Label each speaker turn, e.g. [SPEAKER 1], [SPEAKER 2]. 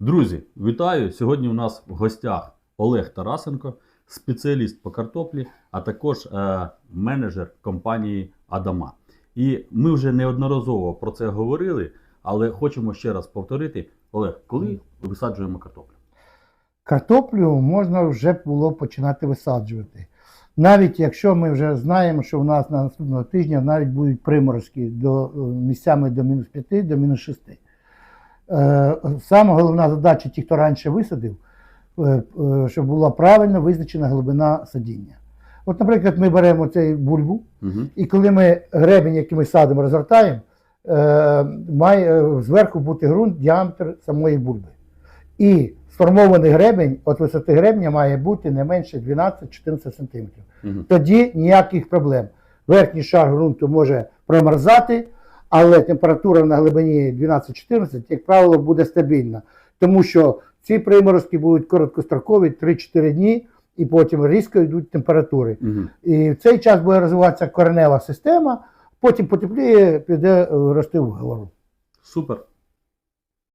[SPEAKER 1] Друзі, вітаю! Сьогодні у нас в гостях Олег Тарасенко, спеціаліст по картоплі, а також е, менеджер компанії Адама. І ми вже неодноразово про це говорили, але хочемо ще раз повторити. Олег, коли висаджуємо картоплю?
[SPEAKER 2] Картоплю можна вже було починати висаджувати. Навіть якщо ми вже знаємо, що у нас на наступного тижня навіть будуть приморозки до, е, місцями до мінус 5, до мінус 6. Е, Саме головна задача, ті, хто раніше висадив, е, е, щоб була правильно визначена глибина садіння. От, наприклад, ми беремо цей бульбу,
[SPEAKER 1] Угу.
[SPEAKER 2] і коли ми гребень, який ми садимо, розгортаємо, має зверху бути ґрунт, діаметр самої бульби. І сформований гребень, от висоти гребня має бути не менше 12-14 см.
[SPEAKER 1] Угу.
[SPEAKER 2] Тоді ніяких проблем. Верхній шар ґрунту може промерзати, але температура на глибині 12-14, як правило, буде стабільна. Тому що ці приморозки будуть короткострокові 3-4 дні, і потім різко йдуть температури.
[SPEAKER 1] Угу.
[SPEAKER 2] І в цей час буде розвиватися коренева система, потім потепліє, піде е, рости вгору.
[SPEAKER 1] Супер.